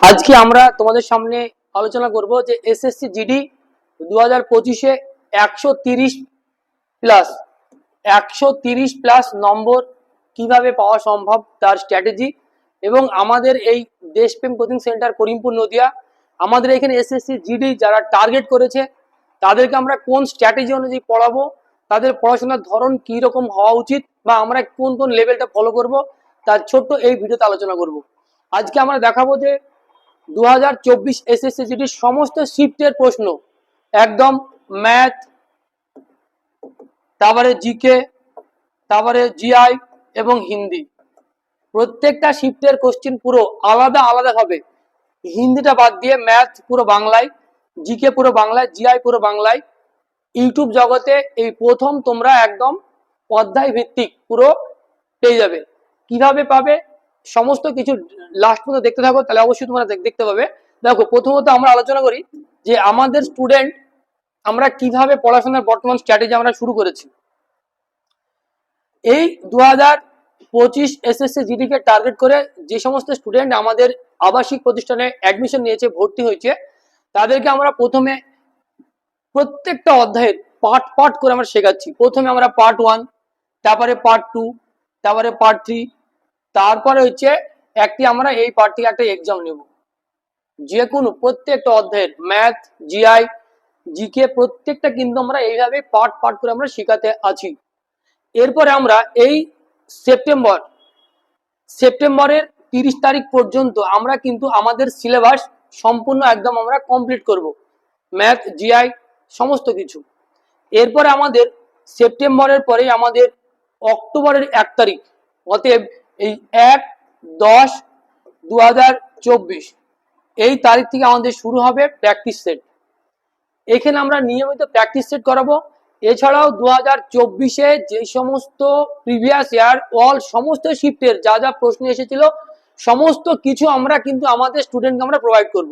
আজকে আমরা তোমাদের সামনে আলোচনা করব যে এসএসসি জিডি দু হাজার পঁচিশে একশো তিরিশ প্লাস, একশো তিরিশ প্লাস নম্বর কীভাবে পাওয়া সম্ভব তার স্ট্র্যাটেজি এবং আমাদের এই দেশপ্রেম কোচিং সেন্টার করিমপুর নদিয়া, আমাদের এখানে এসএসসি জিডি যারা টার্গেট করেছে, তাদেরকে আমরা কোন স্ট্র্যাটেজি অনুযায়ী পড়াবো, তাদের পড়াশোনার ধরন কি রকম হওয়া উচিত বা আমরা কোন কোন লেভেলটা ফলো করব, তার ছোট্ট এই ভিডিওতে আলোচনা করব। আজকে আমরা দেখাবো যে দু হাজার চব্বিশ এসএসসি জিডির সমস্ত শিফটের প্রশ্ন। একদম ম্যাথ তারপরে জিকে তারপরে জিআই এবং হিন্দি। প্রত্যেকটা শিফটের কোশ্চেন পুরো আলাদা আলাদা হবে। হিন্দিটা বাদ দিয়ে ম্যাথ পুরো বাংলায় জিকে পুরো বাংলায় জিআই পুরো বাংলায়। ইউটিউব জগতে এই প্রথম তোমরা একদম অধ্যায় ভিত্তিক পুরো পেয়ে যাবে। কীভাবে পাবে? সমস্ত কিছু লাস্ট পর্যন্ত দেখতে থাকো, তাহলে অবশ্যই তোমরা দেখতে পাবে। দেখো, প্রথমত আমরা আলোচনা করি যে আমাদের স্টুডেন্ট আমরা কীভাবে পড়াশোনার বর্তমান স্ট্র্যাটেজি আমরা শুরু করেছি। এই দু হাজার পঁচিশ এসএসসি জিডিকে টার্গেট করে যে সমস্ত স্টুডেন্ট আমাদের আবাসিক প্রতিষ্ঠানে অ্যাডমিশন নিয়েছে, ভর্তি হয়েছে, তাদেরকে আমরা প্রথমে প্রত্যেকটা অধ্যায়ের পার্ট পার্ট করে আমরা শেখাচ্ছি। প্রথমে আমরা পার্ট ওয়ান তারপরে পার্ট টু তারপরে পার্ট থ্রি তারপরে হচ্ছে একটি আমরা এই পার্ট থেকে একটা এক্সাম নেব। যে কোনো প্রত্যেকটা অধ্যায়ের ম্যাথ জিআই জিকে প্রত্যেকটা কিন্তু আমরা এইভাবে পার্ট পার্ট করে আমরা শেখাতে আছি। এরপরে আমরা এই সেপ্টেম্বর সেপ্টেম্বরের তিরিশ তারিখ পর্যন্ত আমরা কিন্তু আমাদের সিলেবাস সম্পূর্ণ একদম আমরা কমপ্লিট করব। ম্যাথ জিআই সমস্ত কিছু। এরপরে আমাদের সেপ্টেম্বরের পরে আমাদের অক্টোবরের এক তারিখ, অতএব এই এক দশ দু এই তারিখ থেকে আমাদের শুরু হবে প্র্যাকটিস সেট এখানে আমরা নিয়মিত প্র্যাকটিস সেট করাবো। এছাড়াও দু হাজার চব্বিশে যে সমস্ত প্রিভিয়াস ইয়ার অল সমস্ত শিফটের যা যা প্রশ্ন এসেছিল, সমস্ত কিছু আমরা কিন্তু আমাদের স্টুডেন্টকে আমরা প্রোভাইড করব।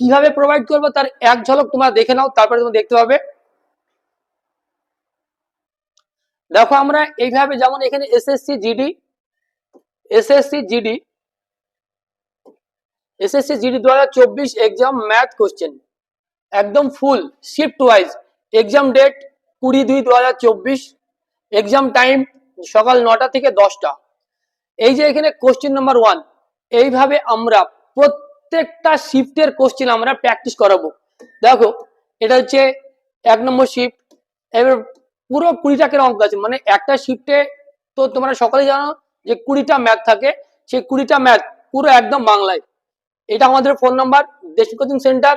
কীভাবে প্রোভাইড করব তার এক ঝলক তোমরা দেখে নাও, তারপরে তোমরা দেখতে পাবে দেখো আমরা এইভাবে যেমন এখানে SSC, GD SSC GD SSC GD দু চব্বিশ এক্সাম ম্যাথ কোশ্চেন একদম full shift wise exam date কুড়ি দুই দু চব্বিশ এক্সাম টাইম সকাল নটা থেকে দশটা। এই যে এখানে কোশ্চেন নাম্বার ওয়ান এইভাবে আমরা প্রত্যেকটা শিফটের কোশ্চেন আমরা প্র্যাকটিস করাবো। দেখো, এটা হচ্ছে এক নম্বর শিফট এবার পুরো কুড়িটা কেন অঙ্ক আছে? মানে একটা শিফটে তো তোমরা সকালে জানো যে কুড়িটা ম্যাথ থাকে, সেই কুড়িটা ম্যাথ পুরো একদম বাংলায়। এটা আমাদের ফোন নাম্বার, দেশ কোচিং সেন্টার।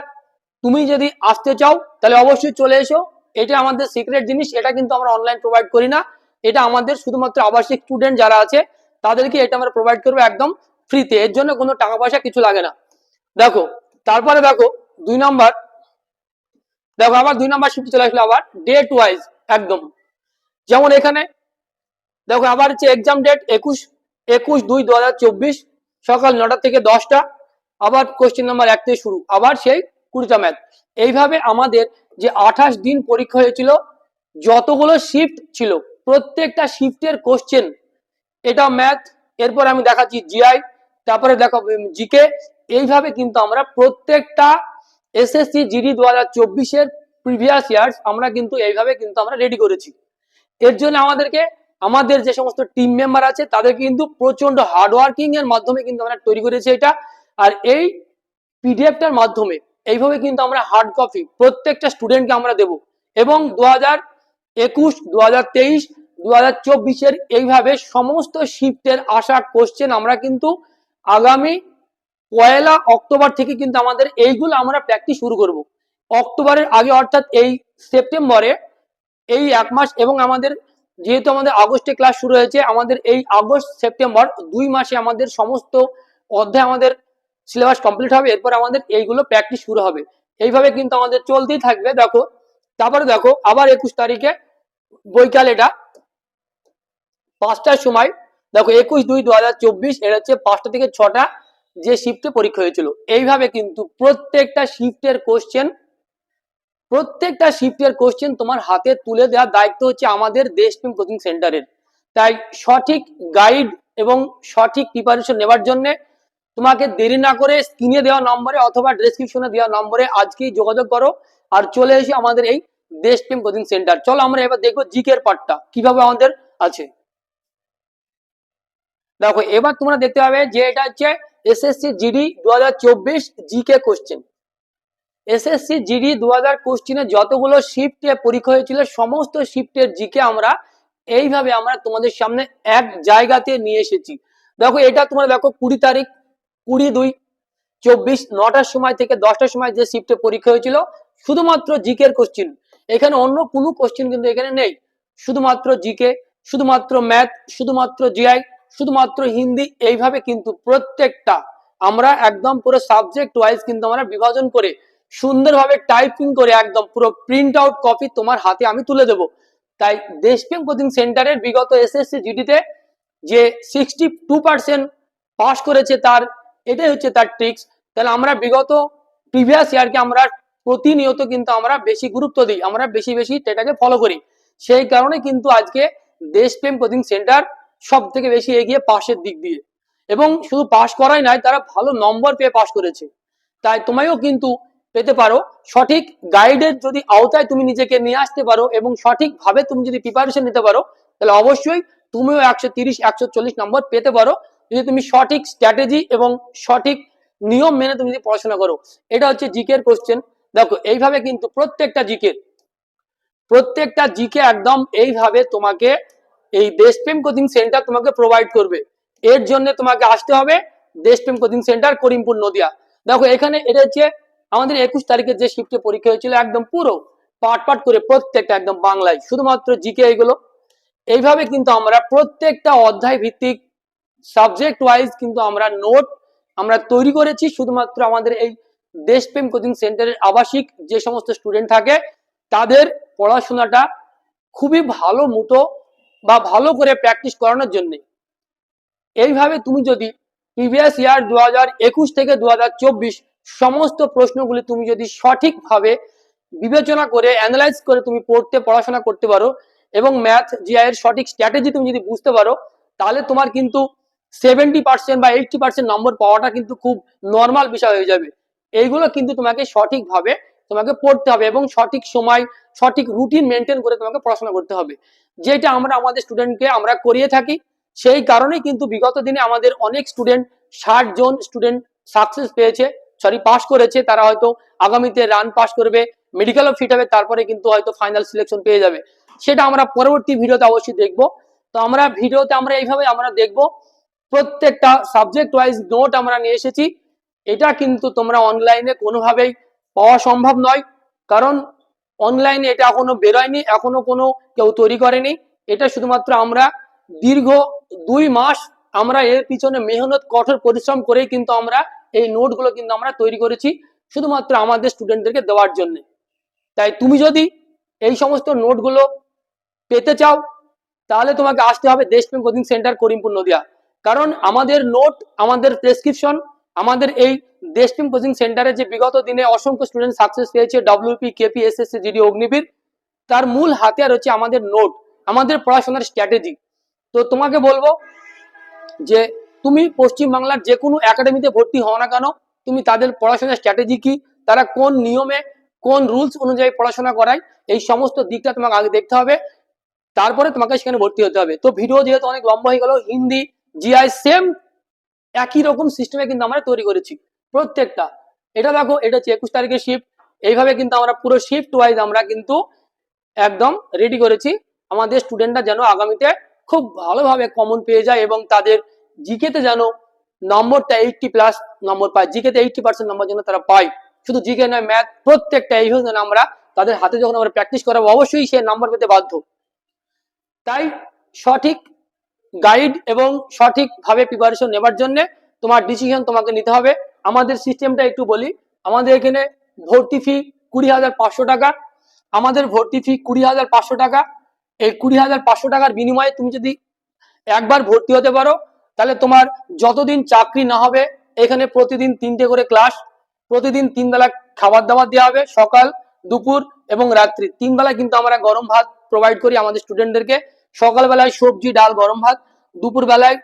তুমি যদি আসতে চাও, তাহলে অবশ্যই চলে এসো। এটা আমাদের সিক্রেট জিনিস, এটা কিন্তু আমরা অনলাইন প্রোভাইড করি না। এটা আমাদের শুধুমাত্র আবাসিক স্টুডেন্ট যারা আছে, তাদেরকে এটা আমরা প্রোভাইড করব একদম ফ্রিতে এর জন্য কোনো টাকা পয়সা কিছু লাগে না। দেখো, তারপরে দেখো, দুই নাম্বার। দেখো আবার দুই নাম্বার শিফট চলে আসলো আবার ডেট ওয়াইজ একদম। যেমন এখানে দেখো আবার হচ্ছে এক্সাম ডেট একুশ একুশ দুই দু সকাল নটা থেকে দশটা, আবার কোশ্চেন নাম্বার এক থেকে শুরু, আবার সেই কুড়িটা ম্যাথ এইভাবে আমাদের যে আঠাশ দিন পরীক্ষা হয়েছিল, যতগুলো শিফট ছিল, প্রত্যেকটা শিফটের কোশ্চেন এটা ম্যাথ এরপর আমি দেখাচ্ছি জিআই তারপরে দেখো জিকে এইভাবে কিন্তু আমরা প্রত্যেকটা এসএসসি জিডি দু হাজার চব্বিশের প্রিভিয়াস ইয়ার্স আমরা কিন্তু এইভাবে কিন্তু আমরা রেডি করেছি। এর জন্য আমাদেরকে আমাদের যে সমস্ত টিম মেম্বার আছে, তাদের কিন্তু প্রচণ্ড হার্ডওয়ার্কিং এর মাধ্যমে কিন্তু আমরা তৈরি করেছি এটা। আর এই পিডিএফটার মাধ্যমে এইভাবে কিন্তু আমরা হার্ড কপি প্রত্যেকটা স্টুডেন্টকে আমরা দেব। এবং দু হাজার একুশ দু হাজার তেইশ দু হাজার চব্বিশের এইভাবে সমস্ত শিফটের আসা কোশ্চেন আমরা কিন্তু আগামী পয়লা অক্টোবর থেকে কিন্তু আমাদের এইগুলো আমরা প্র্যাকটিস শুরু করব। অক্টোবরের আগে অর্থাৎ এই সেপ্টেম্বরে এই এক মাস এবং আমাদের যেহেতু আমাদের আগস্টে ক্লাস শুরু হয়েছে, আমাদের এই আগস্ট, সেপ্টেম্বর দুই মাসে আমাদের সমস্ত অধ্যায় আমাদের সিলেবাস কমপ্লিট হবে, এরপর আমাদের এইগুলো প্র্যাকটিস শুরু হবে। এইভাবে কিন্তু আমাদের চলতেই থাকবে, দেখো। তারপরে দেখো, আবার একুশ তারিখে বৈকাল এটা, পাঁচটার সময়, দেখো, একুশ দুই দু হাজার চব্বিশ, এটা হচ্ছে পাঁচটা থেকে ছটা যে শিফটে পরীক্ষা হয়েছিল। এইভাবে কিন্তু প্রত্যেকটা শিফটের কোশ্চেন প্রত্যেকটা শিফটের কোশ্চেন তোমার হাতে তুলে দেওয়ার দায়িত্ব হচ্ছে আমাদের দেশপ্রেম কোচিং সেন্টারের তাই সঠিক গাইড এবং সঠিক প্রিপারেশন নেওয়ার জন্য তোমাকে দেরি না করে স্ক্রিনে দেওয়া নম্বরে অথবা ডেসক্রিপশনে দেওয়া নম্বরে আজকেই যোগাযোগ করো আর চলে এসে আমাদের এই দেশপ্রেম কোচিং সেন্টার চলো আমরা এবার দেখব জিকে এর পার্টটা কীভাবে আমাদের আছে। দেখো, এবার তোমরা দেখতে পাবে যে এটা হচ্ছে এসএসসি জিডি দু হাজার চব্বিশ জিকে কোশ্চেন এসএসসি জিডি দু হাজার কোশ্চেনে যতগুলো শিফটে পরীক্ষা হয়েছিল, সমস্ত শিফটের জিকে আমরা এইভাবে আমরা তোমাদের সামনে এক জায়গাতে নিয়ে এসেছি। দেখো, এটা তোমরা দেখো কুড়ি তারিখ, কুড়ি দুই, চব্বিশ, নটার সময় থেকে দশটার সময় যে শিফটে পরীক্ষা হয়েছিল, শুধুমাত্র জিকের কোশ্চেন এখানে অন্য কোনো কোশ্চেন কিন্তু এখানে নেই। শুধুমাত্র জিকে শুধুমাত্র ম্যাথ শুধুমাত্র জিআই শুধুমাত্র হিন্দি, এইভাবে কিন্তু প্রত্যেকটা আমরা একদম পুরো সাবজেক্ট ওয়াইজ কিন্তু আমরা বিভাজন করে সুন্দরভাবে টাইপিং করে একদম পুরো প্রিন্ট আউট কপি তোমার হাতে আমি তুলে দেবো। তাই দেশপ্রেম কোচিং সেন্টারের বিগত এসএসসি জিডিতে যে সিক্সটি টু পার্সেন্ট পাস করেছে তার, এটাই হচ্ছে তার ট্রিক্স তাহলে আমরা বিগত প্রিভিয়াস ইয়ারকে আমরা প্রতিনিয়ত কিন্তু আমরা বেশি গুরুত্ব দিই, আমরা বেশি বেশি সেটাকে ফলো করি। সেই কারণে কিন্তু আজকে দেশপ্রেম কোচিং সেন্টার সব থেকে বেশি এগিয়ে পাশের দিক দিয়ে। এবং শুধু পাশ করাই নয়, তারা ভালো নম্বর পেয়ে পাশ করেছে। তাই তোমায়ও কিন্তু পেতে পারো। সঠিক গাইডের যদি আওতায় তুমি নিজেকে নিয়ে আসতে পারো এবং সঠিকভাবে তুমি যদি প্রিপারেশন নিতে পারো, তাহলে অবশ্যই তুমিও একশো তিরিশ, একশো চল্লিশ নম্বর পেতে পারো। যদি তুমি সঠিক স্ট্র্যাটেজি এবং সঠিক নিয়ম মেনে তুমি যদি পড়াশোনা করো, এটা হচ্ছে জিকের কোশ্চেন দেখো, এইভাবে কিন্তু প্রত্যেকটা জিকে প্রত্যেকটা জিকে একদম এইভাবে তোমাকে এই দেশপ্রেম কোচিং সেন্টার তোমাকে প্রোভাইড করবে। এর জন্য তোমাকে আসতে হবে দেশপ্রেম কোচিং সেন্টার করিমপুর নদিয়া। দেখো, এখানে এটা হচ্ছে আমাদের একুশ তারিখে যে শিফটে পরীক্ষা হয়েছিল, একদম পুরো পাট পাট করে প্রত্যেকটা একদম বাংলায়, শুধুমাত্র জিকে এগুলো। এইভাবে কিন্তু আমরা প্রত্যেকটা অধ্যায় ভিত্তিক সাবজেক্ট ওয়াইজ কিন্তু আমরা নোট আমরা তৈরি করেছি, শুধুমাত্র আমাদের এই দেশপ্রেম কোচিং সেন্টারের আবাসিক যে সমস্ত স্টুডেন্ট থাকে, তাদের পড়াশোনাটা খুবই ভালো মতো বা ভালো করে প্র্যাকটিস করানোর জন্য। এইভাবে তুমি যদি প্রিভিয়াস ইয়ার দু হাজার একুশ থেকে দু হাজার চব্বিশ সমস্ত প্রশ্নগুলি তুমি যদি সঠিকভাবে বিবেচনা করে অ্যানালাইজ করে তুমি পড়তে, পড়াশোনা করতে পারো এবং ম্যাথ জিআই এর সঠিক স্ট্র্যাটেজি তুমি যদি বুঝতে পারো, তাহলে তোমার কিন্তু সেভেন্টি পার্সেন্ট বা এইটটি পার্সেন্ট নম্বর পাওয়াটা কিন্তু খুব নর্মাল বিষয় হয়ে যাবে। এইগুলো কিন্তু তোমাকে সঠিকভাবে তোমাকে পড়তে হবে এবং সঠিক সময়, সঠিক রুটিন মেনটেন করে তোমাকে পড়াশোনা করতে হবে। যেটা আমরা আমাদের স্টুডেন্টকে আমরা করিয়ে থাকি, সেই কারণেই কিন্তু বিগত দিনে আমাদের অনেক স্টুডেন্ট ষাট জন স্টুডেন্ট সাকসেস পেয়েছে। সরি পাস করেছে, তারা হয়তো আগামীতে রান পাস করবে মেডিকেলও ফিট হবে, তারপরে কিন্তু হয়তো ফাইনাল সিলেকশন পেয়ে যাবে। সেটা আমরা পরবর্তী ভিডিওতে অবশ্যই দেখব। তো আমরা ভিডিওতে আমরা এইভাবে আমরা দেখব, প্রত্যেকটা সাবজেক্ট ওয়াইজ নোট আমরা নিয়ে এসেছি। এটা কিন্তু তোমরা অনলাইনে কোনোভাবেই পাওয়া সম্ভব নয়। কারণ অনলাইনে এটা এখনও বেরোয়নি, এখনও কোনো কেউ তৈরি করেনি। এটা শুধুমাত্র আমরা দীর্ঘ দুই মাস আমরা এর পিছনে মেহনত, কঠোর পরিশ্রম করেই কিন্তু আমরা এই নোটগুলো কিন্তু আমরা তৈরি করেছি শুধুমাত্র আমাদের স্টুডেন্টদেরকে দেওয়ার জন্য। তাই তুমি যদি এই সমস্ত নোটগুলো পেতে চাও, তাহলে তোমাকে আসতে হবে দেশপ্রেম কোচিং সেন্টার, করিমপুর, নদিয়া। কারণ আমাদের নোট আমাদের প্রেসক্রিপশন আমাদের এই দেশপ্রেম কোচিং সেন্টারে যে বিগত দিনে অসংখ্য স্টুডেন্ট সাকসেস পেয়েছে WP KP SSC GD Agniveer, তার মূল হাতিয়ার হচ্ছে আমাদের নোট আমাদের পড়াশোনার স্ট্র্যাটেজি তো তোমাকে বলব যে তুমি পশ্চিমবাংলার যে কোনো একাডেমিতে ভর্তি হও না কেন? তুমি তাদের পড়াশোনার স্ট্র্যাটেজি কি? তারা কোন নিয়মে, কোন রুলস অনুযায়ী পড়াশোনা করায়? এই সমস্ত দিকটা তোমাকে আগে দেখতে হবে। তারপরে তোমাকে সেখানে ভর্তি হতে হবে। তো ভিডিও যেহেতু অনেক লম্বা হয়ে গেল, হিন্দি জিআই সেম একই রকম সিস্টেমে কিন্তু আমরা তৈরি করেছি। প্রত্যেকটা। এটা দেখো, এটা হচ্ছে একুশ তারিখের শিফট এইভাবে কিন্তু আমরা পুরো শিফট ওয়াইজ আমরা কিন্তু একদম রেডি করেছি। আমাদের স্টুডেন্টরা যেন আগামীতে খুব ভালোভাবে কমন পেয়ে যায় এবং তাদের জিকেতে যেন নম্বরটা এইটটি প্লাস নম্বর পায়। জিকেতে এইটটি পার্সেন্ট নম্বর যেন তারা পায়। শুধু জিকে নয় ম্যাথ প্রত্যেকটা এইভাবে যেন আমরা তাদের হাতে যখন আমরা প্র্যাকটিস করাবো, অবশ্যই সে নম্বর পেতে বাধ্য। তাই সঠিক গাইড এবং সঠিকভাবে প্রিপারেশন নেবার জন্য তোমার ডিসিশন তোমাকে নিতে হবে। আমাদের সিস্টেমটা একটু বলি। আমাদের এখানে ভর্তি ফি কুড়ি হাজার পাঁচশো টাকা। আমাদের ভর্তি ফি কুড়ি হাজার পাঁচশো টাকা। এই কুড়ি হাজার পাঁচশো টাকার বিনিময়ে তুমি যদি একবার ভর্তি হতে পারো তাহলে তোমার যতদিন চাকরি না হবে, এখানে প্রতিদিন তিনটে করে ক্লাস প্রতিদিন তিন বেলা খাবার দাবার দেওয়া হবে সকাল, দুপুর এবং রাত্রি। তিন বেলা কিন্তু আমরা গরম ভাত প্রোভাইড করি আমাদের স্টুডেন্টদেরকে সকালবেলায় সবজি, ডাল, গরম ভাত। দুপুর বেলায়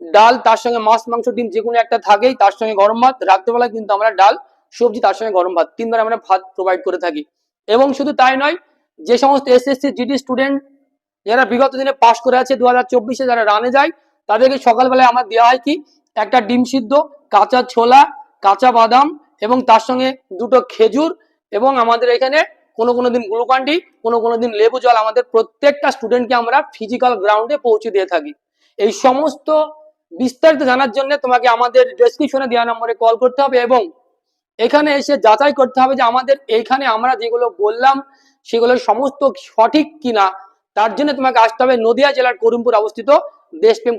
ডাল, তার সঙ্গে মাছ, মাংস, ডিম যে কোনো একটা থাকেই, তার সঙ্গে গরম ভাত। রাত্রেবেলা কিন্তু আমরা ডাল, সবজি, তার সঙ্গে গরম ভাত। তিনবার আমরা ভাত প্রোভাইড করে থাকি। এবং শুধু তাই নয়, যে সমস্ত এসএসসি জিডি স্টুডেন্ট যারা বিগত দিনে পাশ করে আছে দু হাজার যারা রানে যায় তাদেরকে সকালবেলায় আমার দেওয়া হয় কি? একটা ডিম সিদ্ধ, কাঁচা ছোলা, কাঁচা বাদাম এবং তার সঙ্গে দুটো খেজুর এবং আমাদের এখানে কোনো কোনো দিন গ্লুকান্ডি কোনো কোনো দিন লেবু জল আমাদের প্রত্যেকটা স্টুডেন্টকে আমরা ফিজিক্যাল গ্রাউন্ডে পৌঁছে দিয়ে থাকি। এই সমস্ত বিস্তারিত জানার জন্য তোমাকে আমাদের ডেসক্রিপশনে দেওয়া নম্বরে কল করতে হবে এবং এখানে এসে যাচাই করতে হবে যে আমাদের এইখানে আমরা যেগুলো বললাম, সেগুলো সমস্ত সঠিক কিনা, তার জন্য তোমাকে আসতে হবে নদিয়া জেলার করিমপুর অবস্থিত দেশপ্রেম